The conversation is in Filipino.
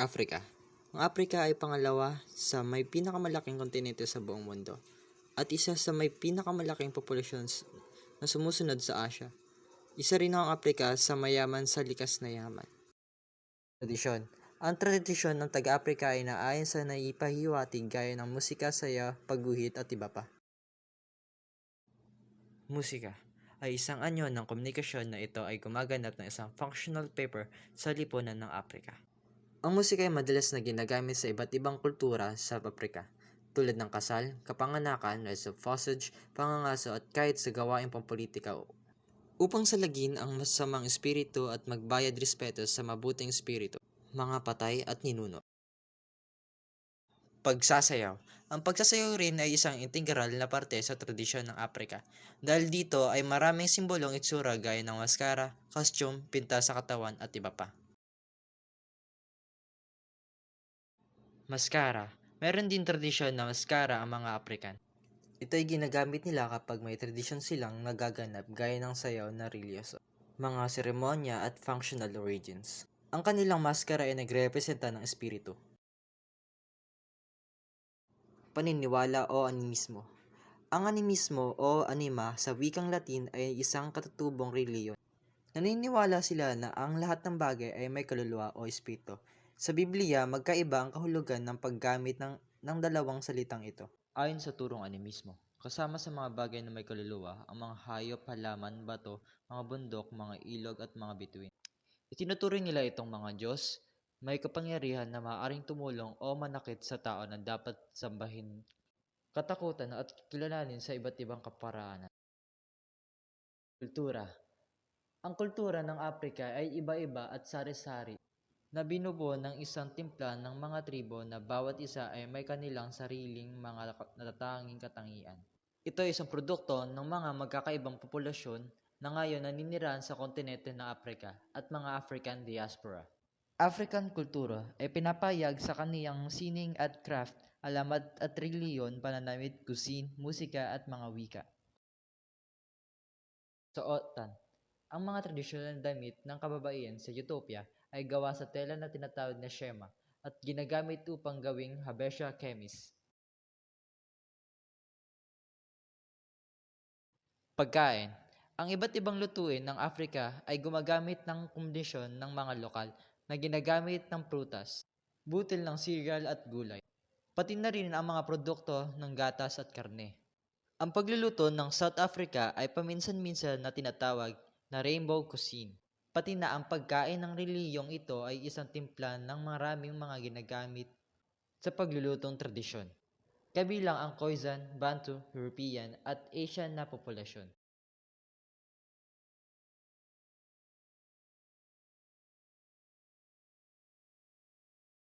Africa. Ang Africa ay pangalawa sa may pinakamalaking kontinente sa buong mundo at isa sa may pinakamalaking populasyon na sumusunod sa Asia. Isa rin ang Africa sa mayaman sa likas na yaman. Tradisyon Ang tradisyon ng taga-Africa ay naayon sa naipahiwatig gaya ng musika, saya, pagguhit at iba pa. Musika ay isang anyo ng komunikasyon na ito ay gumaganap ng isang functional paper sa lipunan ng Afrika. Ang musika ay madalas na ginagamit sa iba't ibang kultura sa Afrika, tulad ng kasal, kapanganakan, rites of passage, pangangaso at kahit sa gawaing pampolitika upang salagin ang masamang espiritu at magbayad respeto sa mabuting espiritu, mga patay at ninuno. Pagsasayaw Ang pagsasayaw rin ay isang integral na parte sa tradisyon ng Afrika. Dahil dito ay maraming simbolong itsura gaya ng maskara, costume, pinta sa katawan at iba pa. Maskara Meron din tradisyon na maskara ang mga African. Ito ay ginagamit nila kapag may tradisyon silang nagaganap gaya ng sayaw na religyoso, mga seremonya at functional origins. Ang kanilang maskara ay nagrepresenta ng espiritu. Paniniwala o animismo Ang animismo o anima sa wikang Latin ay isang katutubong reliyon. Naniniwala sila na ang lahat ng bagay ay may kaluluwa o espiritu. Sa Biblia, magkaiba ang kahulugan ng paggamit ng, ng dalawang salitang ito. Ayon sa turong animismo, kasama sa mga bagay na may kaluluwa, ang mga hayop, halaman, bato, mga bundok, mga ilog at mga bituin. Itinuturing nila itong mga Diyos, may kapangyarihan na maaaring tumulong o manakit sa tao na dapat sambahin, katakutan at kilalanin sa iba't ibang kaparaanan. Kultura Ang kultura ng Afrika ay iba-iba at sari-sari na binubuo ng isang timpla ng mga tribo na bawat isa ay may kanilang sariling mga natatanging katangian. Ito ay isang produkto ng mga magkakaibang populasyon na ngayon naninirahan sa kontinente ng Afrika at mga African diaspora. African kultura ay pinapayag sa kaniyang sining at craft, alamat at reliyon, pananamit, cuisine, musika at mga wika. Suotan Ang mga tradisyonal na damit ng kababaihan sa Ethiopia ay gawa sa tela na tinatawag na shema at ginagamit upang gawing habesha kemis. Pagkain Ang iba't ibang lutuin ng Afrika ay gumagamit ng kombinasyon ng mga lokal na ginagamit ng prutas, butil ng cereal at gulay. Pati na rin ang mga produkto ng gatas at karne. Ang pagluluto ng South Africa ay paminsan-minsan na tinatawag na rainbow cuisine. Pati na ang pagkain ng reliyong ito ay isang timpla ng maraming mga ginagamit sa paglulutong tradisyon. Kabilang ang Khoisan, Bantu, European at Asian na populasyon.